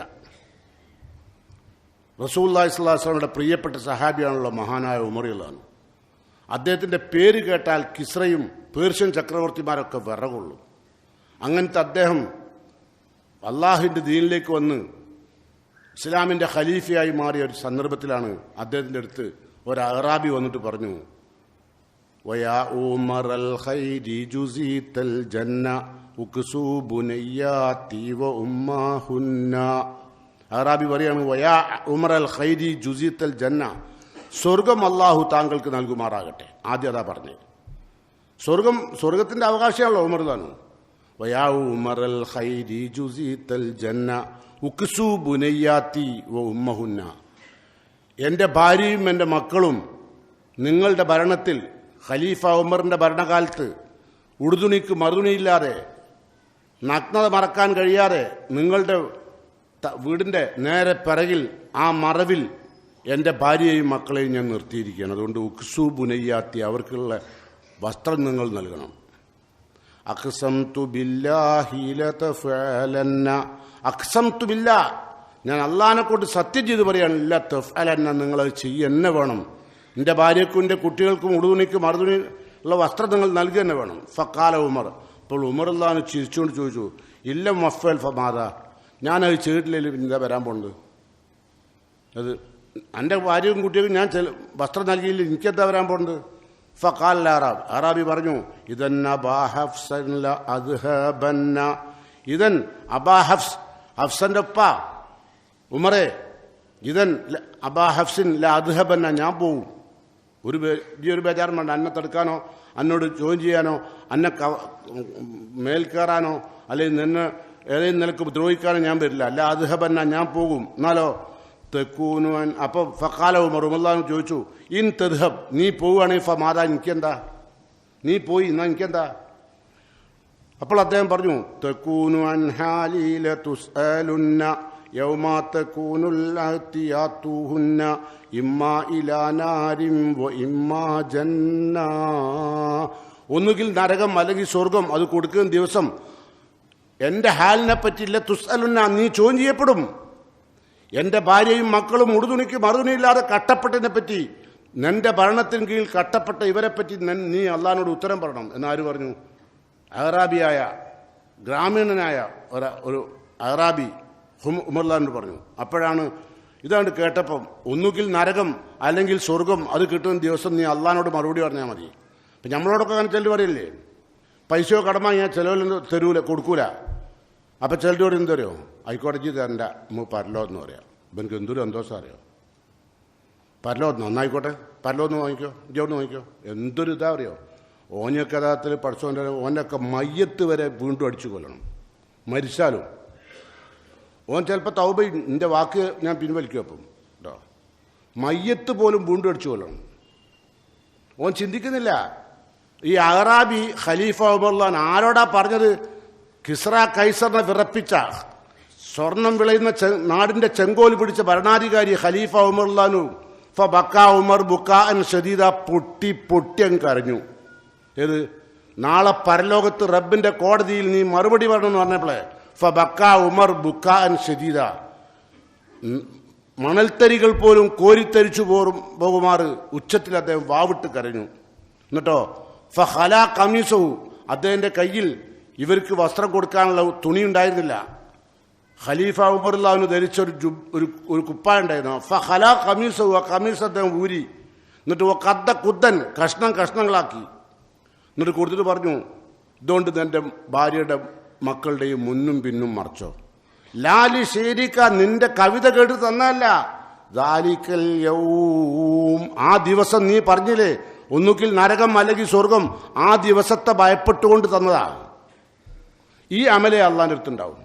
റസൂല്ലാഹി സ്വലാസ്ലാമിയുടെ പ്രിയപ്പെട്ട സഹാബിയാണുള്ള മഹാനായ ഉമറിയുള്ള അദ്ദേഹത്തിന്റെ പേര് കേട്ടാൽ കിസ്രയും പേർഷ്യൻ ചക്രവർത്തിമാരൊക്കെ വിറകൊള്ളും. അങ്ങനത്തെ അദ്ദേഹം അള്ളാഹുവിന്റെ ദീനിലേക്ക് വന്ന് ഇസ്ലാമിന്റെ ഖലീഫയായി മാറിയ ഒരു സന്ദർഭത്തിലാണ് അദ്ദേഹത്തിന്റെ അടുത്ത് ഒരു അറാബി വന്നിട്ട് പറഞ്ഞു വയാ عمر الخير جزيت الجنة ഉക്സൂ بنياتي ഉമ്മാഹുന്ന അറാബി പറയാണ് വയാ ഉമർ അൽ ഖൈദി ജുസീതൽ ജന്ന സ്വർഗം അള്ളാഹു താങ്കൾക്ക് നൽകുമാറാകട്ടെ. ആദ്യം അതാ പറഞ്ഞത്. സ്വർഗം സ്വർഗത്തിന്റെ അവകാശമാണല്ലോ ഉമർ താനു. വയാ ഉമർ അൽ ഖൈദി ജുസീതൽ ജന്ന ഉക്സൂ ബുനയ്യാത്തി വ ഉമ്മഹുന്ന എന്റെ ഭാര്യയും എന്റെ മക്കളും നിങ്ങളുടെ ഭരണത്തിൽ ഖലീഫ ഉമറിന്റെ ഭരണകാലത്ത് ഉടുതുണിക്ക് മറുതുണിയില്ലാതെ നഗ്നത മറക്കാൻ കഴിയാതെ നിങ്ങളുടെ വീടിന്റെ നേരെ പിറകിൽ ആ മറവിൽ എന്റെ ഭാര്യയെയും മക്കളെയും ഞാൻ നിർത്തിയിരിക്കുകയാണ്. അതുകൊണ്ട് ഉക്സു ബുനയ്യാത്തി അവർക്കുള്ള വസ്ത്രം നിങ്ങൾ നൽകണം. അക്സംതു ബില്ലാഹി അക്സം തു ബില്ലാ. ഞാൻ അള്ളഹാനെ കൊണ്ട് സത്യം ചെയ്ത് പറയാണ് ഇല്ല തഫലന്ന നിങ്ങളത് ചെയ്യന്നെ വേണം. എന്റെ ഭാര്യക്കും എന്റെ കുട്ടികൾക്കും ഉടുതുണിക്കും മറുതുണി ഉള്ള വസ്ത്രം നിങ്ങൾ നൽകുക തന്നെ വേണം. ഫക്കാല ഉമർ. അപ്പോൾ ഉമർ അള്ളഹാന് ചിരിച്ചുകൊണ്ട് ചോദിച്ചു ഇല്ല മഫൽ ഫമാദ. ഞാനത് ചെയ്തിട്ടില്ലെങ്കിൽ എന്താ വരാൻ പോണത്. അത് എന്റെ ഭാര്യയും കുട്ടികൾക്കും ഞാൻ ചെല- വസ്ത്രം നൽകിയില്ല എനിക്കെന്താ വരാൻ പോണത്? ഫഖാൽ അറാബ്. അറാബി പറഞ്ഞു ഇതൻ അബാഹഫ്സൻ ഇതൻ അബാഹഫ്സ് ഹഫ്സന്റെ ഉപ്പ. ഉമറേ ഇതൻ അബാ ഹഫ്സിൻ ല അദ്ഹബന്ന ഞാൻ പോവും. ഒരു വലിയൊരു ബേജാറും വേണ്ട അന്നെ തടുക്കാനോ അന്നോട് ജോയിൻ ചെയ്യാനോ അന്നെ ക- മേൽ കയറാനോ അല്ലെങ്കിൽ നിന്നെ ഏതെങ്കിലും നിലയ്ക്ക് ദ്രോഹിക്കാനോ ഞാൻ വരില്ല. അല്ല അദ്ഹബന്ന ഞാൻ പോകും. എന്നാലോ? തെക്കൂനുവൻ അപ്പൊ ഫക്കാല ഉമർ ഉമർലാന്ന് ചോദിച്ചു ഇൻ തെർഹബ് നീ പോവുകയാണെങ്കിൽ ഫ മാതാ എനിക്കെന്താ? നീ പോയി എന്നാ എനിക്കെന്താ? അപ്പോൾ അദ്ദേഹം പറഞ്ഞു തെക്കൂനു അൻഹാലീല തുസ്അലുന്ന ഇലാ നാരിം വ ഇമ്മാ ജന്ന. ഒന്നുകിൽ നരകം അല്ലെങ്കിൽ സ്വർഗം അത് കൊടുക്കുന്ന ദിവസം എന്റെ ഹാലിനെ പറ്റിയില്ല തുസ്അലുന്ന നീ ചോദ്യം ചെയ്യപ്പെടും. എന്റെ ഭാര്യയും മക്കളും ഉടുതുണിക്ക് മറുതുണിയില്ലാതെ കട്ടപ്പെട്ടതിനെ പറ്റി നിന്റെ ഭരണത്തിന് കീഴിൽ കട്ടപ്പെട്ട ഇവരെ പറ്റി നിൻ- നീ അള്ളഹാനോട് ഉത്തരം പറയണം. എന്നാര് പറഞ്ഞു? അഹറാബിയായ ഗ്രാമീണനായ ഒരു അഹറാബി. ഉമർലാനോട് പറഞ്ഞു. അപ്പോഴാണ് ഇതാണ്ട് കേട്ടപ്പം ഒന്നുകിൽ നരകം അല്ലെങ്കിൽ സ്വർഗം അത് കിട്ടുന്ന ദിവസം നീ അള്ളഹാനോട് മറുപടി പറഞ്ഞാൽ മതി. അപ്പം നമ്മളോടൊക്കെ അങ്ങനെ ചെല്ലു പറയില്ലേ പൈസയോ കടമ ഞാൻ ചിലവിലൊന്നും തരൂല കൊടുക്കൂല. അപ്പം ചിലരോട് എന്തറിയോ ഹൈക്കോടതി തരണ്ട മൂ പരലോ എന്ന് പറയാം. ഇവനക്ക് എന്തൊരു സന്തോഷം അറിയോ? പരലോ നന്നായിക്കോട്ടെ. പരലോ ഒന്ന് വാങ്ങിക്കോ. ഇജോന്ന് വാങ്ങിക്കോ. എന്തൊരു ഇതാ അറിയോ? ഓഞ്ഞൊക്കെ യഥാർത്ഥത്തിൽ പഠിച്ചോന്റെ ഓനൊക്കെ മയ്യത്ത് വരെ വീണ്ടും അടിച്ചു കൊല്ലണം. മരിച്ചാലും. ഓൻ ചിലപ്പോൾ തൗബ എന്റെ വാക്ക് ഞാൻ പിൻവലിക്കും അപ്പം. കേട്ടോ മയ്യത്ത് പോലും വീണ്ടും കൊല്ലണം ഓൻ ചിന്തിക്കുന്നില്ല. ഈ അഹറാബി ഖലീഫ ഉമർലാൻ ആരോടാ പറഞ്ഞത്? കിസ്ര കൈസറിനെ വിറപ്പിച്ച സ്വർണം വിളയുന്ന നാടിന്റെ ചെങ്കോൽ പിടിച്ച ഭരണാധികാരി ഖലീഫ ഉമർലാനു ഫ ബക്ക ഉമർ ബുക്ക അൻ ഷദീദ പൊട്ടി പൊട്ടി അങ്ങ് കരഞ്ഞു. ഏത്? നാളെ പരലോകത്ത് റബ്ബിന്റെ കോടതിയിൽ നീ മറുപടി പറയണമെന്ന് പറഞ്ഞപ്പോളെ ഫ ഉമർ ബുക്കാൻ ഷദീദ മണൽത്തരികൾ പോലും കോരിത്തരിച്ചു പോറും പോകുമാറ് ഉച്ചത്തിൽ അദ്ദേഹം വാവിട്ട് കരഞ്ഞു. എന്നിട്ടോ ഫഹല കമീസവും അദ്ദേഹത്തിന്റെ കയ്യിൽ ഇവർക്ക് വസ്ത്രം കൊടുക്കാനുള്ള തുണി ഉണ്ടായിരുന്നില്ല ഖലീഫ ഉമർലാവിന് ധരിച്ച ഒരു ജുബ് ഒരു ഒരു കുപ്പായ ഉണ്ടായിരുന്നു ഫഹല കമീസവും ആ കമീസ് അദ്ദേഹം ഊരി എന്നിട്ട് ഓ കദ്ദ കുദ്ദൻ കഷ്ണം കഷ്ണങ്ങളാക്കി. എന്നിട്ട് കൊടുത്തിട്ട് പറഞ്ഞു ഇതുകൊണ്ട് എന്റെ ഭാര്യയുടെ മക്കളുടെയും മുന്നും പിന്നും മറച്ചോ? ലാലി ശേരിക്ക നിന്റെ കവിത കേട്ട് തന്നല്ല ദാലിക്കൽ യൗം. ആ ദിവസം നീ പറഞ്ഞില്ലേ ഒന്നുകിൽ നരകം അല്ലെങ്കിൽ സ്വർഗം ആ ദിവസത്തെ ഭയപ്പെട്ടുകൊണ്ട് തന്നതാണ് ഈ അമലെ അള്ളാന്റെ അടുത്തുണ്ടാവും.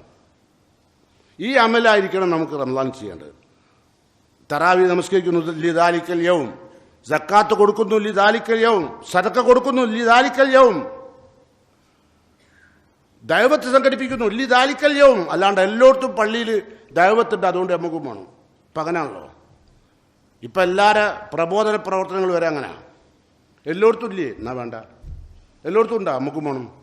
ഈ അമലായിരിക്കണം നമുക്ക് റംസാൻ ചെയ്യേണ്ടത്. തറാവി നമസ്കരിക്കുന്നു ലിദാലിക്കൽ യവും സക്കാത്ത് കൊടുക്കുന്നു ലിദാലിക്കൽ യവും സരക്ക കൊടുക്കുന്നു ലിദാലിക്കൽ യവും ദൈവത്തെ സംഘടിപ്പിക്കുന്നു. ലിദാലിക്കൽ ദാലിക്കല്യവും. അല്ലാണ്ട് എല്ലായിടത്തും പള്ളിയിൽ ദൈവത്തുണ്ട് അതുകൊണ്ട് നമുക്കും വേണം. ഇപ്പം അങ്ങനെയാണല്ലോ. ഇപ്പം എല്ലാവരും പ്രബോധന പ്രവർത്തനങ്ങൾ വരെ അങ്ങനെ എല്ലായിടത്തും ഇല്ലേ? എന്നാ വേണ്ട. എല്ലായിടത്തും ഉണ്ടാ. നമുക്കും വേണം.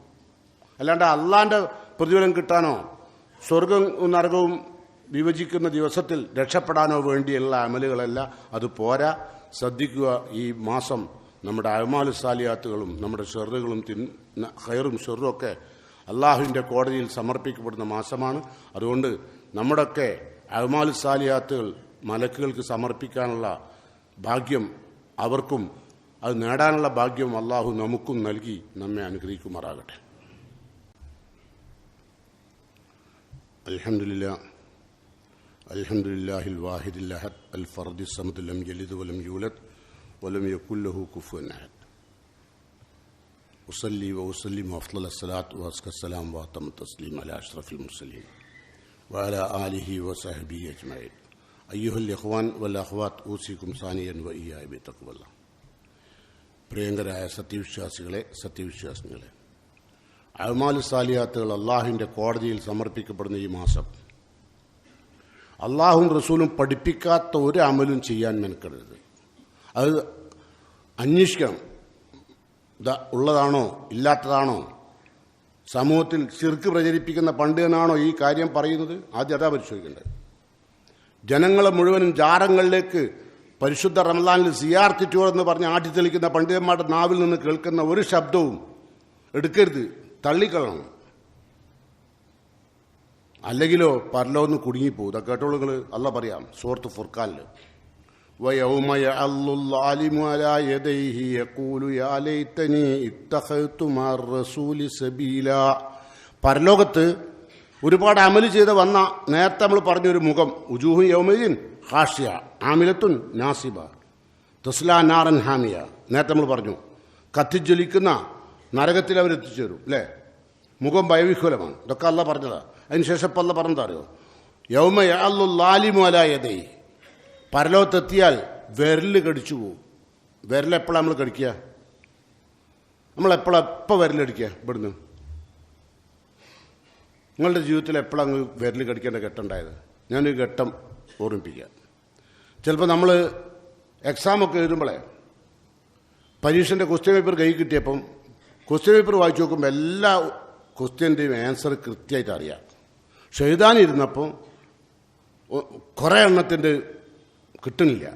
അല്ലാണ്ട് അള്ളാന്റെ പ്രതിഫലം കിട്ടാനോ സ്വർഗം നരകവും വിഭജിക്കുന്ന ദിവസത്തിൽ രക്ഷപ്പെടാനോ വേണ്ടിയുള്ള അമലുകളല്ല. അത് പോരാ. ശ്രദ്ധിക്കുക. ഈ മാസം നമ്മുടെ അമാലു സാലിയാത്തുകളും നമ്മുടെ ഷെറുകളും തിന്ന ഹയറും ഷെറും ഒക്കെ അള്ളാഹുവിന്റെ കോടതിയിൽ സമർപ്പിക്കപ്പെടുന്ന മാസമാണ്. അതുകൊണ്ട് നമ്മുടെയൊക്കെ അമാലു സാലിയാത്തുകൾ മലക്കുകൾക്ക് സമർപ്പിക്കാനുള്ള ഭാഗ്യം അവർക്കും അത് നേടാനുള്ള ഭാഗ്യം അള്ളാഹു നമുക്കും നൽകി നമ്മെ അനുഗ്രഹിക്കുമാറാകട്ടെ. അലഹമില്ല അൽഹംദുലില്ലാഹിൽ വാഹിദിൽ അഹദ്. അൽ ഫർദി സമദ് ലം ജലിദ് വലം യൂലദ് വലം യക്കുല്ലഹു കുഫു അഹദ്. ഉസല്ലി വഉസല്ലിം അഫ്ളൽ അസ്സലാത്ത് വഅസ്ക السلام وأتم التسليم على أشرف المرسلين وعلى آله وصحبه أجمعين أيها الإخوان والأخوات أوصيكم ثانيا وإياي بتقوى الله പ്രിയങ്കരായ സത്യവിശ്വാസികളെ സത്യവിശ്വാസികളെ അമാൽ സാലിയാത്തുകൾ അള്ളാഹുവിൻ്റെ കോടതിയിൽ സമർപ്പിക്കപ്പെടുന്ന ഈ മാസം അള്ളാഹും റസൂലും പഠിപ്പിക്കാത്ത ഒരു അമലും ചെയ്യാൻ മെനക്കെടരുത് അത് അന്വേഷിക്കണം ഇതാ ഉള്ളതാണോ ഇല്ലാത്തതാണോ? സമൂഹത്തിൽ ചിർക്ക് പ്രചരിപ്പിക്കുന്ന പണ്ഡിതനാണോ ഈ കാര്യം പറയുന്നത്? ആദ്യം അതാ പരിശോധിക്കേണ്ടത്. ജനങ്ങളെ മുഴുവനും ജാരങ്ങളിലേക്ക് പരിശുദ്ധ റമദാനിൽ സിയാർത്തിറ്റോ എന്ന് പറഞ്ഞ് ആട്ടിത്തെളിക്കുന്ന പണ്ഡിതന്മാരുടെ നാവിൽ നിന്ന് കേൾക്കുന്ന ഒരു ശബ്ദവും എടുക്കരുത് തള്ളിക്കളണം. അല്ലെങ്കിലോ പരലോന്ന് കുടുങ്ങിപ്പോകും ഇതൊക്കെ കേട്ടോളൂ നിങ്ങൾ അല്ല പറയാം. സുഹൃത്ത് ഫുർഖാനിൽ ويوم يعض الظالم على يديه يقول يا ليتني اتخذت مع الرسول سبيلا പരലോകത്ത് ഒരുപാട് അമല് ചെയ്ത് വന്ന നേരത്തെ നമ്മൾ പറഞ്ഞൊരു മുഖം ഉജൂഹു യൗമീൻ ഹാഷ്യ ആമിലത്തുൻ നാസിബ തസ്ല നാറൻ ഹാമിയ നേരത്തെ നമ്മൾ പറഞ്ഞു കത്തിജ്വലിക്കുന്ന നരകത്തിൽ അവർ എത്തിച്ചേരും അല്ലേ മുഖം ഭയവിഹുലമാണ് ഇതൊക്കെ അല്ല പറഞ്ഞതാ അതിനുശേഷം ഇപ്പം അല്ല പറഞ്ഞതാ അറിയോ യൗമ യാലു ലാലിമുലായതേ പരലോകത്തെത്തിയാൽ വിരൽ കടിച്ചു പോവും. വിരലെപ്പോഴാണ് നമ്മൾ കടിക്കുക? നമ്മൾ എപ്പോഴാണ് എപ്പോൾ വിരലടിക്കുക ഇവിടുന്ന്? നിങ്ങളുടെ ജീവിതത്തിൽ എപ്പോഴാണ് വിരൽ കടിക്കേണ്ട ഘട്ടമുണ്ടായത്? ഞാനൊരു ഘട്ടം ഓർമ്മിപ്പിക്കാം ചിലപ്പോൾ നമ്മൾ എക്സാമൊക്കെ എഴുതുമ്പോഴേ പരീക്ഷന്റെ ക്വസ്റ്റ്യൻ പേപ്പർ കൈ കിട്ടിയപ്പം ക്വസ്റ്റ്യൻ പേപ്പർ വായിച്ചു നോക്കുമ്പോൾ എല്ലാ ക്വസ്റ്റ്യന്റെയും ആൻസർ കൃത്യമായിട്ട് അറിയാം. പക്ഷെ എഴുതാനിരുന്നപ്പം കുറേ എണ്ണത്തിന്റെ കിട്ടുന്നില്ല.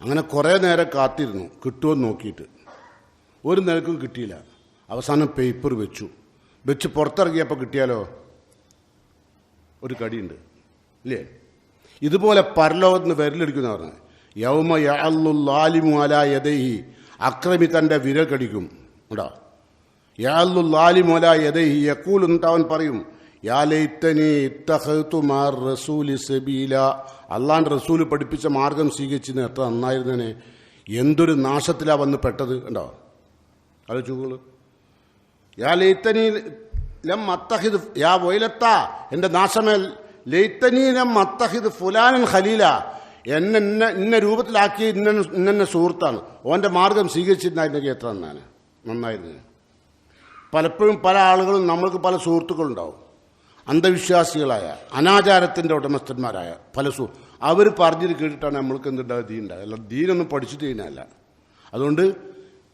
അങ്ങനെ കുറേ നേരം കാത്തിരുന്നു കിട്ടുമെന്ന് നോക്കിയിട്ട്. ഒരു നിലക്കും കിട്ടിയില്ല. അവസാനം പേപ്പർ വെച്ചു. വെച്ച് പുറത്തിറങ്ങിയപ്പോൾ കിട്ടിയാലോ? ഒരു കടിയുണ്ട്. ഇല്ലേ? ഇതുപോലെ പരലോകത്ത് നിന്ന് വിരലടിക്കുന്ന പറഞ്ഞത് യൗമ അല യദൈഹി. അക്രമി തന്റെ വിരൽ കടിക്കും. ഉണ്ടോ യാലുലാലിമുല യദൈഹി. യക്കൂൽ എന്നിട്ട് അവൻ പറയും യാലൈത്തനി ഇത്തഹത്തുമാർ റസൂലി സബീല. അള്ളാന്റെ റസൂൽ പഠിപ്പിച്ച മാർഗം സ്വീകരിച്ചിന് എത്ര നന്നായിരുന്നേനെ. എന്തൊരു നാശത്തിലാ വന്ന് പെട്ടത് ഉണ്ടോ ആലോചിച്ചോളൂ യാ ലൈത്തനി ലം അത്തഹിദ് യാ വൊയിലത്ത എന്റെ നാശമേൽ ലൈത്തനി ലം അത്തഹിദ് ഫുലാനൻ ഖലീല. എന്നെ ഇന്ന ഇന്ന രൂപത്തിലാക്കി ഇന്ന ഇന്നെ സുഹൃത്താണ്. ഓന്റെ മാർഗം സ്വീകരിച്ചിരുന്നായിരുന്നെങ്കിൽ എത്ര നന്നാണ് നന്നായിരുന്നു പലപ്പോഴും പല ആളുകളും നമ്മൾക്ക് പല സുഹൃത്തുക്കളുണ്ടാവും. അന്ധവിശ്വാസികളായ അനാചാരത്തിന്റെ ഉടമസ്ഥന്മാരായ പല സു അവർ പറഞ്ഞിട്ട് കേട്ടിട്ടാണ് നമ്മൾക്ക് എന്തുണ്ടാകുക ദീൻ ഉണ്ടാകുക അല്ല ദീനൊന്നും പഠിച്ചിട്ട് കഴിഞ്ഞല്ല അതുകൊണ്ട്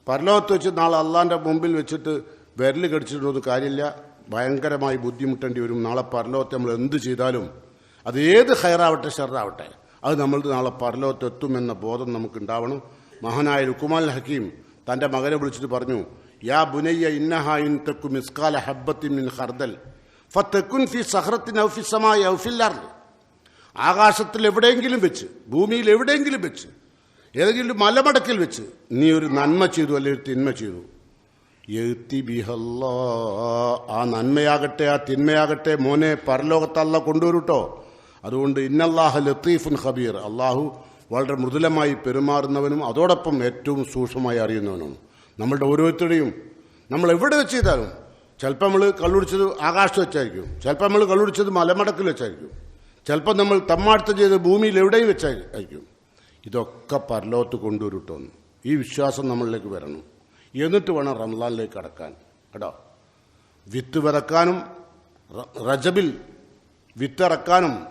പരലോകത്ത് വെച്ച് നാളെ അള്ളാന്റെ മുമ്പിൽ വെച്ചിട്ട് വിരൽ കടിച്ചിട്ടൊന്നും കാര്യമില്ല. ഭയങ്കരമായി ബുദ്ധിമുട്ടേണ്ടി വരും. നാളെ പരലോകത്ത് നമ്മൾ എന്ത് ചെയ്താലും അത് ഏത് ഹയറാവട്ടെ ഷെറാവട്ടെ അത് നമ്മൾ നാളെ പരലോകത്ത് എത്തുമെന്ന ബോധം നമുക്ക് ഉണ്ടാവണം. മഹാനായ ലുക്കുമാൽ ഹക്കീം തന്റെ മകനെ വിളിച്ചിട്ട് പറഞ്ഞു യാ ബുനയ്യ ഇന്നഹായിൻ തെക്കു മിസ്കാല ഹബ്ബത്തിൻ മിൻ ഹർദൽ ഫത്തക്കുൻ ഫി സഹ്റത്തിൻ ഔഫിസമായ ഔഫില്ലാറിൽ ആകാശത്തിൽ എവിടെയെങ്കിലും വെച്ച് ഭൂമിയിൽ എവിടെയെങ്കിലും വെച്ച് ഏതെങ്കിലും മലമടക്കിൽ വെച്ച് നീ ഒരു നന്മ ചെയ്തു അല്ലെങ്കിൽ ഒരു തിന്മ ചെയ്തു? എഴുത്തി ബിഹല്ലാ. ആ നന്മയാകട്ടെ ആ തിന്മയാകട്ടെ മോനെ പരലോകത്തല്ല കൊണ്ടുവരുട്ടോ. അതുകൊണ്ട് ഇന്നല്ലാഹ ലത്തീഫുൻ ഹബീർ അള്ളാഹു വളരെ മൃദുലമായി പെരുമാറുന്നവനും അതോടൊപ്പം ഏറ്റവും സൂക്ഷ്മമായി അറിയുന്നവനുമാണ്. നമ്മളുടെ ഓരോരുത്തരുടെയും നമ്മൾ എവിടെ വെച്ച് ചെയ്താലും ചിലപ്പോൾ നമ്മൾ കള്ളുടിച്ചത് ആകാശത്ത് വെച്ചായിരിക്കും. ചിലപ്പോൾ നമ്മൾ കള്ളുടിച്ചത് മലമടക്കിൽ വെച്ചായിരിക്കും. ചിലപ്പോൾ നമ്മൾ തമ്മാടുത്ത ചെയ്ത് ഭൂമിയിൽ എവിടെയും വെച്ചായിരിക്കും. ഇതൊക്കെ പരലോകത്ത് കൊണ്ടുവരുട്ടോന്ന് ഈ വിശ്വാസം നമ്മളിലേക്ക് വരണം. എന്നിട്ട് വേണം റംലാനിലേക്ക് കടക്കാൻ. കേട്ടോ? വിത്ത് വിതക്കാനും റജബിൽ വിത്തിറക്കാനും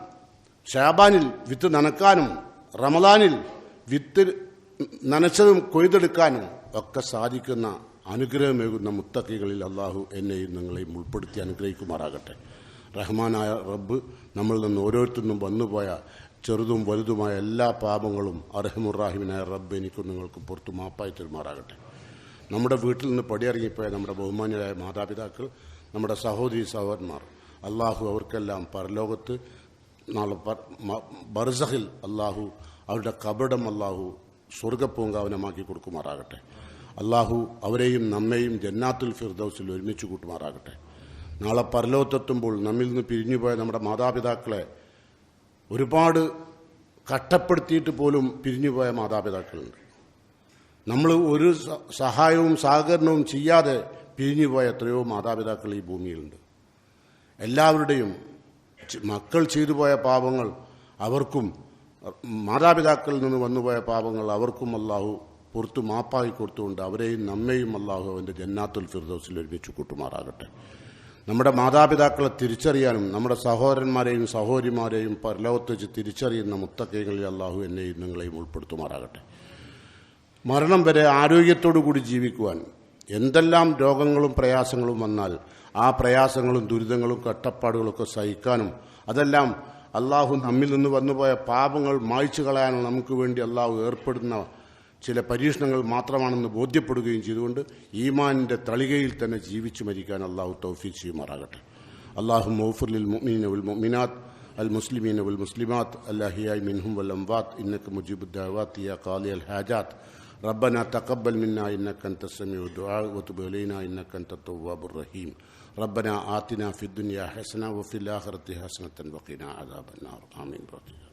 ഷാബാനിൽ വിത്ത് നനക്കാനും റമദാനിൽ വിത്ത് നനച്ചതും കൊയ്തെടുക്കാനും ഒക്കെ സാധിക്കുന്ന അനുഗ്രഹമേകുന്ന മുത്തക്കികളിൽ അള്ളാഹു എന്നെയും നിങ്ങളെയും ഉൾപ്പെടുത്തി അനുഗ്രഹിക്കുമാറാകട്ടെ. റഹ്മാനായ റബ്ബ് നമ്മളിൽ നിന്ന് ഓരോരുത്തരും വന്നുപോയ ചെറുതും വലുതുമായ എല്ലാ പാപങ്ങളും അർഹമുറാഹിമിനായ റബ്ബ് എനിക്കും നിങ്ങൾക്ക് പുറത്തു മാപ്പായി തെരുമാറാകട്ടെ. നമ്മുടെ വീട്ടിൽ നിന്ന് പടിയിറങ്ങിപ്പോയ നമ്മുടെ ബഹുമാന്യരായ മാതാപിതാക്കൾ നമ്മുടെ സഹോദരി സഹോദരന്മാർ അള്ളാഹു അവർക്കെല്ലാം പരലോകത്ത് നാളെ ബർസഹിൽ അള്ളാഹു അവരുടെ കബടം അള്ളാഹു സ്വർഗപ്പൂങ്കാവനമാക്കി കൊടുക്കുമാറാകട്ടെ. അള്ളാഹു അവരെയും നമ്മെയും ജന്നാത്തുൽ ഫിർദൌസിൽ ഒരുമിച്ച് കൂട്ടുമാറാകട്ടെ. നാളെ പരലോകത്തെത്തുമ്പോൾ നമ്മിൽ നിന്ന് പിരിഞ്ഞുപോയ നമ്മുടെ മാതാപിതാക്കളെ ഒരുപാട് കഷ്ടപ്പെടുത്തിയിട്ട് പോലും പിരിഞ്ഞുപോയ മാതാപിതാക്കളുണ്ട്. നമ്മൾ ഒരു സഹായവും സഹകരണവും ചെയ്യാതെ പിരിഞ്ഞുപോയ എത്രയോ മാതാപിതാക്കൾ ഈ ഭൂമിയിലുണ്ട്. എല്ലാവരുടെയും മക്കൾ ചെയ്തു പോയ പാപങ്ങൾ അവർക്കും മാതാപിതാക്കളിൽ നിന്ന് വന്നുപോയ പാപങ്ങൾ അവർക്കും അള്ളാഹു പുറത്തു മാപ്പായി കൊടുത്തുകൊണ്ട് അവരെയും നമ്മെയും അള്ളാഹു അവന്റെ ജന്നാത്തുൽ ഫിർദോസിൽ ഒരുമിച്ച് കൂട്ടുമാറാകട്ടെ നമ്മുടെ മാതാപിതാക്കളെ തിരിച്ചറിയാനും നമ്മുടെ സഹോദരന്മാരെയും സഹോദരിമാരെയും പരലോകത്ത് വെച്ച് തിരിച്ചറിയുന്ന മുത്തക്കൈകളിൽ അള്ളാഹു എന്നെയും നിങ്ങളെയും ഉൾപ്പെടുത്തുമാറാകട്ടെ. മരണം വരെ ആരോഗ്യത്തോടു കൂടി ജീവിക്കുവാൻ എന്തെല്ലാം രോഗങ്ങളും പ്രയാസങ്ങളും വന്നാൽ ആ പ്രയാസങ്ങളും ദുരിതങ്ങളും കട്ടപ്പാടുകളൊക്കെ സഹിക്കാനും അതെല്ലാം അള്ളാഹു നമ്മിൽ നിന്ന് വന്നുപോയ പാപങ്ങൾ മായ്ച്ചു കളയാനും നമുക്ക് വേണ്ടി അള്ളാഹു ഏർപ്പെടുന്ന ചില പരീക്ഷണങ്ങൾ മാത്രമാണെന്ന് ബോധ്യപ്പെടുകയും ചെയ്തുകൊണ്ട് ഈമാനിന്റെ തളികയിൽ തന്നെ ജീവിച്ചു മരിക്കാൻ അള്ളാഹു തൗഫീഖ് ചെയ്യുമാറാകട്ടെ അള്ളാഹു മൗഫുലിൽ മുഅ്മിനീന വൽ മുഅ്മിനാത്ത് المسلمين والمسلمات الأحياء منهم والأموات إنك مجيب الدعوات يا قاضي الحاجات ربنا تقبل منا إنك أنت السميع الدعاء وتب إلينا إنك أنت التواب الرحيم ربنا آتنا في الدنيا حسنة وفي الآخرة حسنة وقنا عذاب النار آمين برحمتك